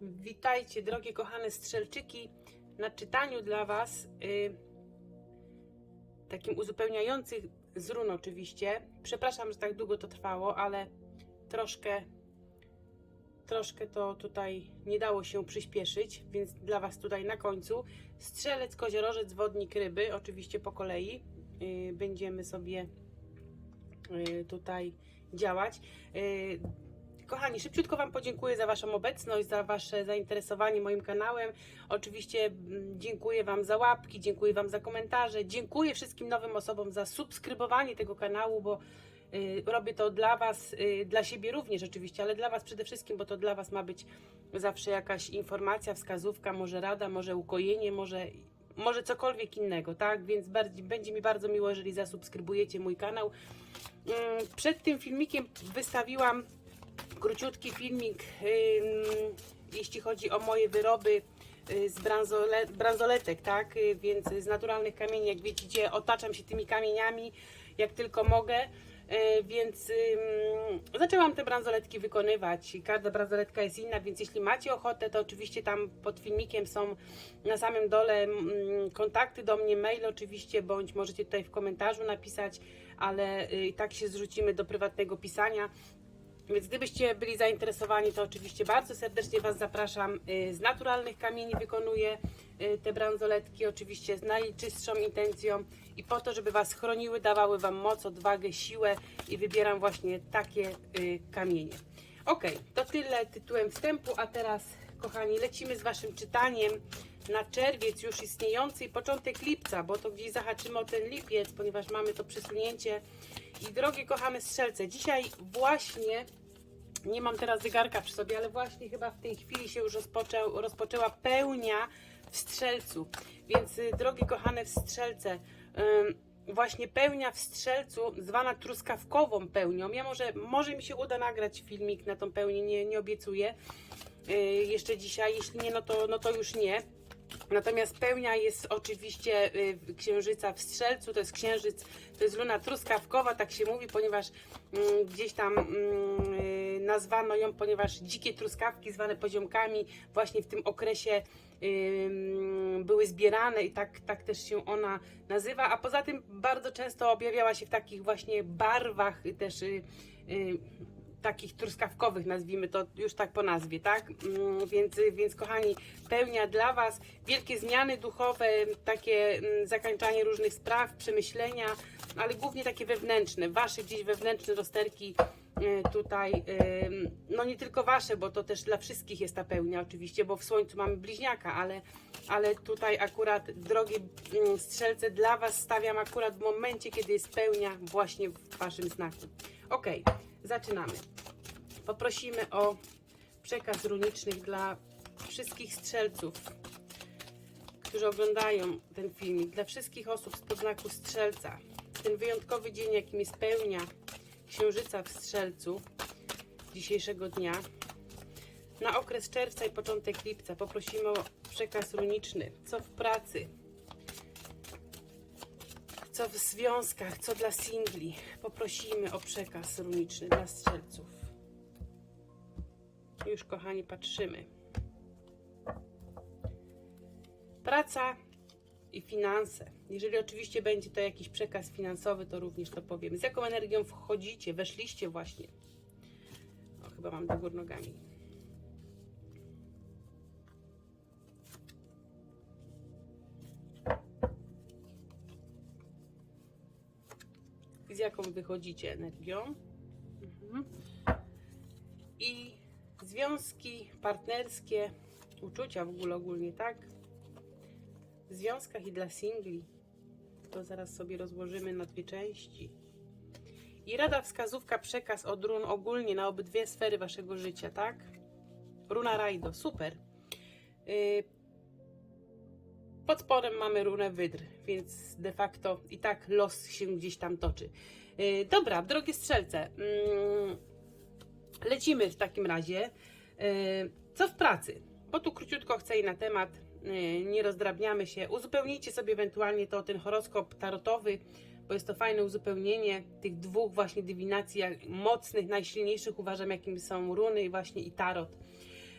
Witajcie, drogie kochane strzelczyki, na czytaniu dla Was, y, takim uzupełniających z run oczywiście. Przepraszam, że tak długo to trwało, ale troszkę, troszkę to tutaj nie dało się przyspieszyć, więc dla Was tutaj na końcu. Strzelec, koziorożec, wodnik, ryby, oczywiście po kolei. Y, będziemy sobie y, tutaj działać. Y, Kochani, szybciutko Wam podziękuję za Waszą obecność, za Wasze zainteresowanie moim kanałem. Oczywiście mm, dziękuję Wam za łapki, dziękuję Wam za komentarze, dziękuję wszystkim nowym osobom za subskrybowanie tego kanału, bo y, robię to dla Was, y, dla siebie również oczywiście, ale dla Was przede wszystkim, bo to dla Was ma być zawsze jakaś informacja, wskazówka, może rada, może ukojenie, może, może cokolwiek innego, tak? Więc bardziej, będzie mi bardzo miło, jeżeli zasubskrybujecie mój kanał. Mm, Przed tym filmikiem wystawiłam króciutki filmik, jeśli chodzi o moje wyroby y, z branzole, bransoletek, tak? Y, Więc z naturalnych kamieni, jak widzicie, otaczam się tymi kamieniami, jak tylko mogę. Y, Więc zaczęłam te bransoletki wykonywać. Każda bransoletka jest inna, więc jeśli macie ochotę, to oczywiście tam pod filmikiem są na samym dole kontakty do mnie, mail oczywiście, bądź możecie tutaj w komentarzu napisać, ale i tak się zrzucimy do prywatnego pisania. Więc gdybyście byli zainteresowani, to oczywiście bardzo serdecznie Was zapraszam. Y, Z naturalnych kamieni wykonuję y, te bransoletki, oczywiście z najczystszą intencją i po to, żeby Was chroniły, dawały Wam moc, odwagę, siłę i wybieram właśnie takie y, kamienie. Ok, to tyle tytułem wstępu, a teraz, kochani, lecimy z Waszym czytaniem na czerwiec już istniejący i początek lipca, bo to gdzieś zahaczymy o ten lipiec, ponieważ mamy to przesunięcie. I drogie kochane strzelce, dzisiaj właśnie nie mam teraz zegarka przy sobie, ale właśnie chyba w tej chwili się już rozpoczęł, rozpoczęła pełnia w strzelcu. Więc y, drogie kochane w strzelce, właśnie pełnia w strzelcu, zwana truskawkową pełnią. Ja może, może mi się uda nagrać filmik na tą pełnię, nie, nie obiecuję y, jeszcze dzisiaj. Jeśli nie, no to, no to już nie. Natomiast pełnia jest oczywiście y, księżyca w strzelcu, to jest księżyc, to jest luna truskawkowa, tak się mówi, ponieważ mm, gdzieś tam mm, y, nazwano ją, ponieważ dzikie truskawki zwane poziomkami właśnie w tym okresie były zbierane i tak, tak też się ona nazywa, a poza tym bardzo często objawiała się w takich właśnie barwach też y, takich truskawkowych, nazwijmy to już tak po nazwie, tak? Mm, Więc, więc kochani, pełnia dla Was wielkie zmiany duchowe, takie mm, zakańczanie różnych spraw, przemyślenia, ale głównie takie wewnętrzne, Wasze gdzieś wewnętrzne rozterki y, tutaj, ym, no nie tylko Wasze, bo to też dla wszystkich jest ta pełnia oczywiście, bo w Słońcu mamy bliźniaka, ale, ale tutaj akurat, drogie mm, strzelce, dla Was stawiam akurat w momencie, kiedy jest pełnia właśnie w Waszym znaku. Ok, zaczynamy. Poprosimy o przekaz runiczny dla wszystkich strzelców, którzy oglądają ten filmik, dla wszystkich osób z podznaku strzelca. Ten wyjątkowy dzień, jakim jest pełnia księżyca w strzelcu dzisiejszego dnia. Na okres czerwca i początek lipca poprosimy o przekaz runiczny. Co w pracy, co w związkach, co dla singli. Poprosimy o przekaz runiczny dla strzelców. Już, kochani, patrzymy. Praca i finanse. Jeżeli oczywiście będzie to jakiś przekaz finansowy, to również to powiem. Z jaką energią wchodzicie, weszliście właśnie. O, chyba mam do gór nogami. Jaką wychodzicie energią. Mhm. I związki partnerskie, uczucia w ogóle ogólnie, tak? W związkach i dla singli. To zaraz sobie rozłożymy na dwie części. I rada, wskazówka, przekaz od run ogólnie na obydwie sfery waszego życia, tak? Runa Rajdo, super. Yy, pod spodem mamy runę wydr, więc de facto i tak los się gdzieś tam toczy. Yy, dobra, drogie strzelce, mm, lecimy w takim razie. Yy, co w pracy? Bo tu króciutko chcę i na temat, yy, nie rozdrabniamy się. Uzupełnijcie sobie ewentualnie to ten horoskop tarotowy, bo jest to fajne uzupełnienie tych dwóch właśnie dywinacji mocnych, najsilniejszych uważam, jakim są runy i właśnie i tarot.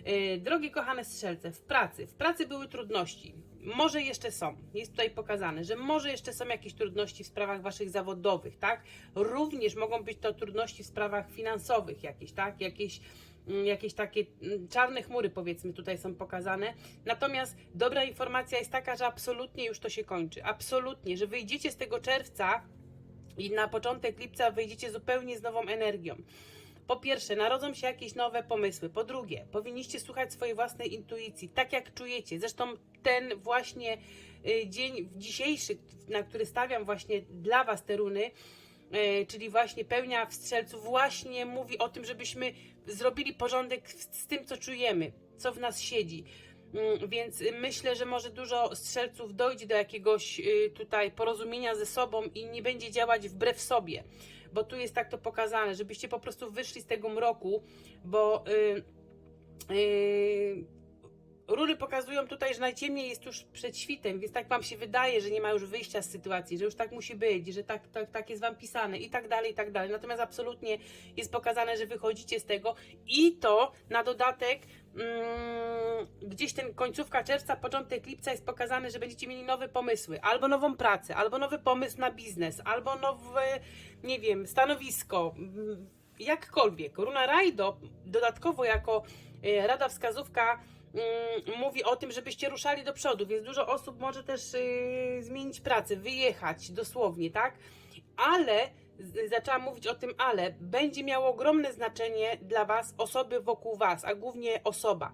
Yy, drogie kochane strzelce, w pracy, w pracy były trudności. Może jeszcze są, jest tutaj pokazane, że może jeszcze są jakieś trudności w sprawach waszych zawodowych, tak? Również mogą być to trudności w sprawach finansowych jakieś, tak? Jakieś mm, jakieś takie mm, czarne chmury, powiedzmy, tutaj są pokazane. Natomiast dobra informacja jest taka, że absolutnie już to się kończy. Absolutnie, że wyjdziecie z tego czerwca i na początek lipca wyjdziecie zupełnie z nową energią. Po pierwsze, narodzą się jakieś nowe pomysły. Po drugie, powinniście słuchać swojej własnej intuicji, tak jak czujecie. Zresztą ten właśnie y, dzień dzisiejszy, na który stawiam właśnie dla Was te runy, y, czyli właśnie pełnia w strzelcu, właśnie mówi o tym, żebyśmy zrobili porządek z tym, co czujemy, co w nas siedzi. Mm, Więc myślę, że może dużo strzelców dojdzie do jakiegoś y, tutaj porozumienia ze sobą i nie będzie działać wbrew sobie, bo tu jest tak to pokazane, żebyście po prostu wyszli z tego mroku, bo y, y, rury pokazują tutaj, że najciemniej jest tuż przed świtem, więc tak wam się wydaje, że nie ma już wyjścia z sytuacji, że już tak musi być, że tak, tak, tak jest wam pisane i tak dalej, i tak dalej. Natomiast absolutnie jest pokazane, że wychodzicie z tego i to na dodatek mm, gdzieś ten końcówka czerwca, początek lipca jest pokazane, że będziecie mieli nowe pomysły, albo nową pracę, albo nowy pomysł na biznes, albo nowe, nie wiem, stanowisko, mm, jakkolwiek. Runa Rajdo dodatkowo jako e, rada wskazówka mm, mówi o tym, żebyście ruszali do przodu, więc dużo osób może też y, zmienić pracę, wyjechać dosłownie, tak? Ale zaczęłam mówić o tym, ale będzie miało ogromne znaczenie dla Was osoby wokół Was, a głównie osoba.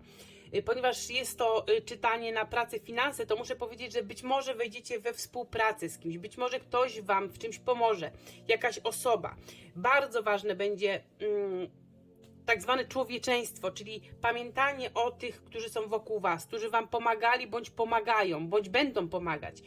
Y, Ponieważ jest to y, czytanie na pracę, finanse, to muszę powiedzieć, że być może wejdziecie we współpracę z kimś, być może ktoś Wam w czymś pomoże, jakaś osoba. Bardzo ważne będzie. Mm, tak zwane człowieczeństwo, czyli pamiętanie o tych, którzy są wokół Was, którzy Wam pomagali, bądź pomagają, bądź będą pomagać.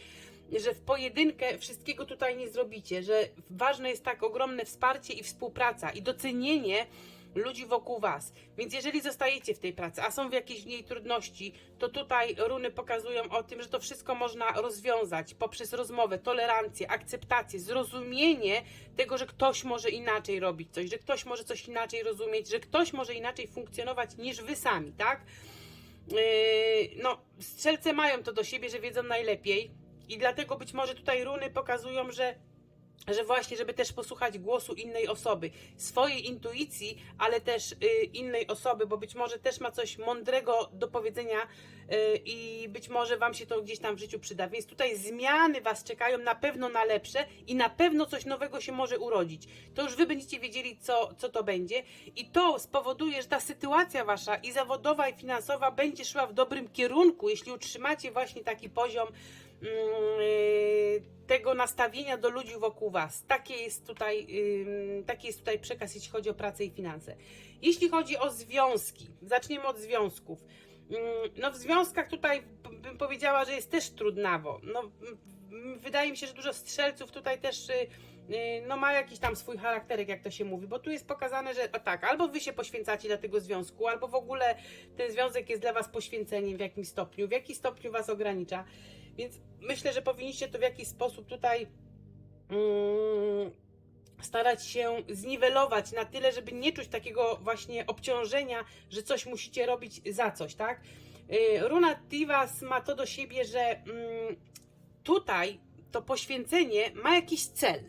Że w pojedynkę wszystkiego tutaj nie zrobicie, że ważne jest tak ogromne wsparcie i współpraca i docenienie ludzi wokół Was. Więc jeżeli zostajecie w tej pracy, a są w jakiejś niej trudności, to tutaj runy pokazują o tym, że to wszystko można rozwiązać poprzez rozmowę, tolerancję, akceptację, zrozumienie tego, że ktoś może inaczej robić coś, że ktoś może coś inaczej rozumieć, że ktoś może inaczej funkcjonować niż Wy sami, tak? Yy, no, strzelce mają to do siebie, że wiedzą najlepiej i dlatego być może tutaj runy pokazują, że że właśnie, żeby też posłuchać głosu innej osoby, swojej intuicji, ale też y, innej osoby, bo być może też ma coś mądrego do powiedzenia y, i być może Wam się to gdzieś tam w życiu przyda. Więc tutaj zmiany Was czekają na pewno na lepsze i na pewno coś nowego się może urodzić. To już Wy będziecie wiedzieli, co, co to będzie i to spowoduje, że ta sytuacja Wasza i zawodowa, i finansowa będzie szła w dobrym kierunku, jeśli utrzymacie właśnie taki poziom tego nastawienia do ludzi wokół Was. Takie jest tutaj, taki jest tutaj przekaz, jeśli chodzi o pracę i finanse. Jeśli chodzi o związki, zaczniemy od związków. Ym, No w związkach tutaj bym powiedziała, że jest też trudnawo. No, m- wydaje mi się, że dużo strzelców tutaj też y, y, no ma jakiś tam swój charakterek, jak to się mówi, bo tu jest pokazane, że tak, albo wy się poświęcacie dla tego związku, albo w ogóle ten związek jest dla was poświęceniem w jakimś stopniu, w jakim stopniu was ogranicza. Więc myślę, że powinniście to w jakiś sposób tutaj mm, starać się zniwelować na tyle, żeby nie czuć takiego właśnie obciążenia, że coś musicie robić za coś, tak? Y, Runa Tivas ma to do siebie, że mm, tutaj to poświęcenie ma jakiś cel.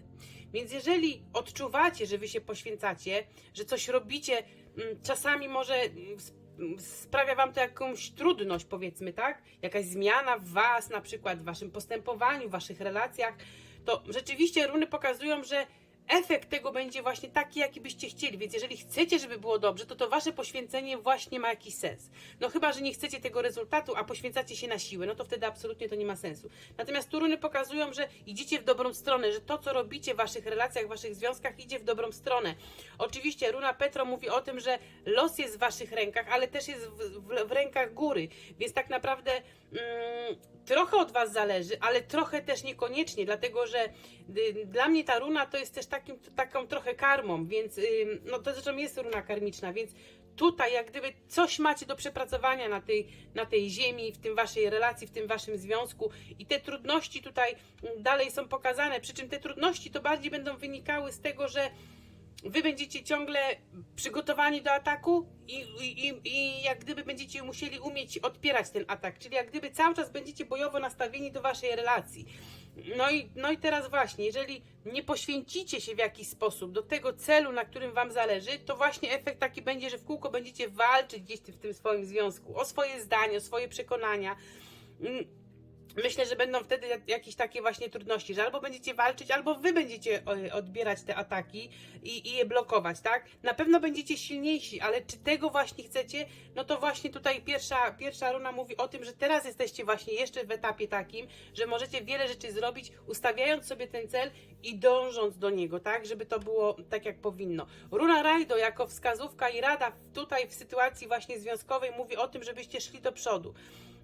Więc jeżeli odczuwacie, że wy się poświęcacie, że coś robicie, mm, czasami może sprawia wam to jakąś trudność, powiedzmy, tak? Jakaś zmiana w was, na przykład w waszym postępowaniu, w waszych relacjach, to rzeczywiście runy pokazują, że efekt tego będzie właśnie taki, jaki byście chcieli. Więc jeżeli chcecie, żeby było dobrze, to to wasze poświęcenie właśnie ma jakiś sens. No chyba, że nie chcecie tego rezultatu, a poświęcacie się na siłę, no to wtedy absolutnie to nie ma sensu. Natomiast tu runy pokazują, że idziecie w dobrą stronę, że to, co robicie w waszych relacjach, w waszych związkach, idzie w dobrą stronę. Oczywiście runa Petro mówi o tym, że los jest w waszych rękach, ale też jest w, w, w rękach góry. Więc tak naprawdę mm, trochę od was zależy, ale trochę też niekoniecznie, dlatego że y, dla mnie ta runa to jest też takim, taką trochę karmą, więc y, no to zresztą jest runa karmiczna, więc tutaj jak gdyby coś macie do przepracowania na tej, na tej ziemi, w tym waszej relacji, w tym waszym związku i te trudności tutaj mm, dalej są pokazane, przy czym te trudności to bardziej będą wynikały z tego, że wy będziecie ciągle przygotowani do ataku i, i, i, jak gdyby będziecie musieli umieć odpierać ten atak, czyli jak gdyby cały czas będziecie bojowo nastawieni do waszej relacji. No i, no i teraz właśnie, jeżeli nie poświęcicie się w jakiś sposób do tego celu, na którym wam zależy, to właśnie efekt taki będzie, że w kółko będziecie walczyć gdzieś w tym swoim związku o swoje zdanie, o swoje przekonania. Myślę, że będą wtedy jak- jakieś takie właśnie trudności, że albo będziecie walczyć, albo wy będziecie e, odbierać te ataki i, i je blokować, tak? Na pewno będziecie silniejsi, ale czy tego właśnie chcecie? No to właśnie tutaj pierwsza, pierwsza runa mówi o tym, że teraz jesteście właśnie jeszcze w etapie takim, że możecie wiele rzeczy zrobić, ustawiając sobie ten cel i dążąc do niego, tak? Żeby to było tak, jak powinno. Runa Rajdo jako wskazówka i rada tutaj w sytuacji właśnie związkowej mówi o tym, żebyście szli do przodu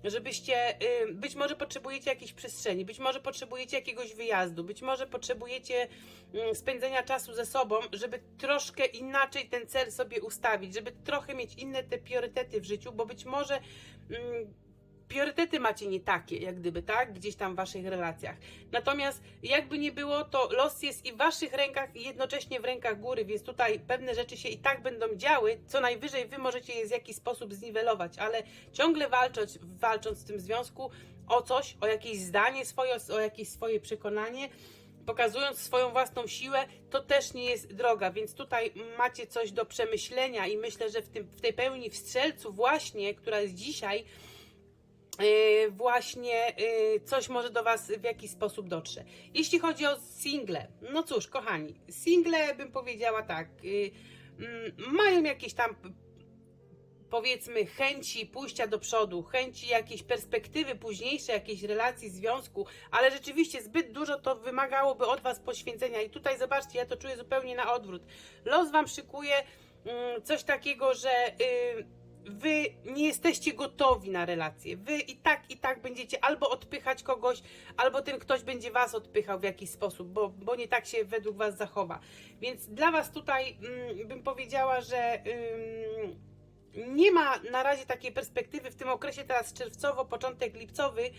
żebyście, y, być może potrzebujecie jakiejś przestrzeni, być może potrzebujecie jakiegoś wyjazdu, być może potrzebujecie mm, spędzenia czasu ze sobą, żeby troszkę inaczej ten cel sobie ustawić, żeby trochę mieć inne te priorytety w życiu, bo być może mm, priorytety macie nie takie, jak gdyby, tak? Gdzieś tam w waszych relacjach. Natomiast jakby nie było, to los jest i w waszych rękach i jednocześnie w rękach góry, więc tutaj pewne rzeczy się i tak będą działy, co najwyżej wy możecie je w jakiś sposób zniwelować, ale ciągle walcząc, walcząc w tym związku o coś, o jakieś zdanie swoje, o jakieś swoje przekonanie, pokazując swoją własną siłę, to też nie jest droga, więc tutaj macie coś do przemyślenia i myślę, że w, tym, w tej pełni w strzelcu właśnie, która jest dzisiaj, właśnie yy, coś może do Was w jakiś sposób dotrze. Jeśli chodzi o single, no cóż, kochani, single bym powiedziała tak, yy, mm, mają jakieś tam powiedzmy chęci pójścia do przodu, chęci jakiejś perspektywy późniejszej, jakiejś relacji, związku, ale rzeczywiście zbyt dużo to wymagałoby od Was poświęcenia i tutaj zobaczcie, ja to czuję zupełnie na odwrót. Los Wam szykuje mm, coś takiego, że Wy nie jesteście gotowi na relację. Wy i tak, i tak będziecie albo odpychać kogoś, albo ten ktoś będzie Was odpychał w jakiś sposób, bo, bo nie tak się według Was zachowa. Więc dla Was tutaj mm, bym powiedziała, że ym, nie ma na razie takiej perspektywy w tym okresie teraz czerwcowo, początek lipcowy,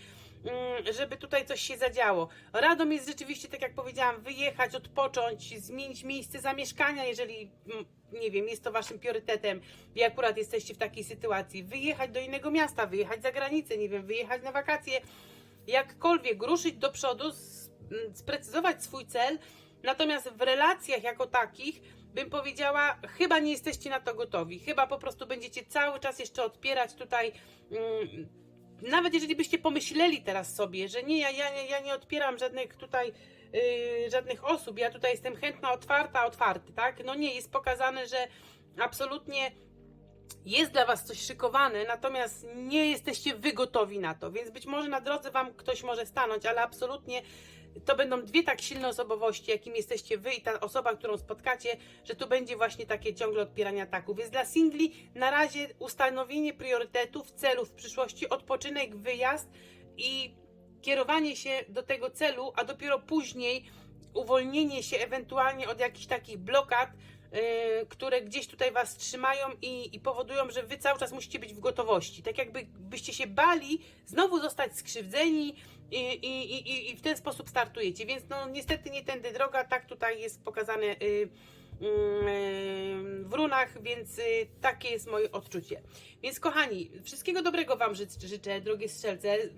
żeby tutaj coś się zadziało. Radą jest rzeczywiście, tak jak powiedziałam, wyjechać, odpocząć, zmienić miejsce zamieszkania, jeżeli mm, nie wiem, jest to waszym priorytetem i akurat jesteście w takiej sytuacji. Wyjechać do innego miasta, wyjechać za granicę, nie wiem, wyjechać na wakacje, jakkolwiek ruszyć do przodu, s- m, sprecyzować swój cel. Natomiast w relacjach jako takich bym powiedziała, chyba nie jesteście na to gotowi. Chyba po prostu będziecie cały czas jeszcze odpierać tutaj. mm, nawet jeżeli byście pomyśleli teraz sobie, że nie, ja, ja, nie- ja nie odpieram żadnych tutaj yy, żadnych osób, ja tutaj jestem chętna, otwarta, otwarty, tak? No nie, jest pokazane, że absolutnie jest dla Was coś szykowane, natomiast nie jesteście wy gotowi na to, więc być może na drodze Wam ktoś może stanąć, ale absolutnie to będą dwie tak silne osobowości, jakim jesteście Wy i ta osoba, którą spotkacie, że tu będzie właśnie takie ciągle odpieranie ataków. Więc dla singli na razie ustanowienie priorytetów, celów w przyszłości, odpoczynek, wyjazd i kierowanie się do tego celu, a dopiero później uwolnienie się ewentualnie od jakichś takich blokad, które gdzieś tutaj Was trzymają i, i powodują, że Wy cały czas musicie być w gotowości. Tak jakby byście się bali znowu zostać skrzywdzeni i, i, i, i w ten sposób startujecie. Więc no niestety nie tędy droga, tak tutaj jest pokazane yy, w runach, więc yy, takie jest moje odczucie. Więc kochani, wszystkiego dobrego Wam ży- życzę, drogie strzelce. Mm,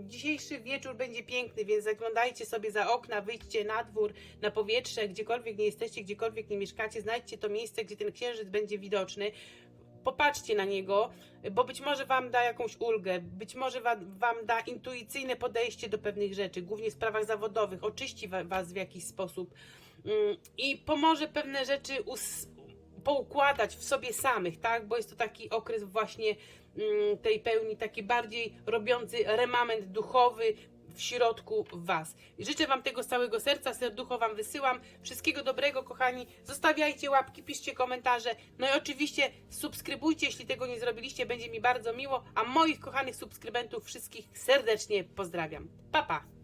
Dzisiejszy wieczór będzie piękny, więc zaglądajcie sobie za okna, wyjdźcie na dwór, na powietrze, gdziekolwiek nie jesteście, gdziekolwiek nie mieszkacie, znajdźcie to miejsce, gdzie ten księżyc będzie widoczny. Popatrzcie na niego, bo być może Wam da jakąś ulgę, być może wa- Wam da intuicyjne podejście do pewnych rzeczy, głównie w sprawach zawodowych, oczyści wa- Was w jakiś sposób mm, i pomoże pewne rzeczy poukładać w sobie samych, tak? Bo jest to taki okres właśnie mm, tej pełni, taki bardziej robiący remament duchowy w środku Was. Życzę Wam tego z całego serca, serducho Wam wysyłam. Wszystkiego dobrego, kochani. Zostawiajcie łapki, piszcie komentarze. No i oczywiście subskrybujcie, jeśli tego nie zrobiliście, będzie mi bardzo miło. A moich kochanych subskrybentów wszystkich serdecznie pozdrawiam. Pa, pa!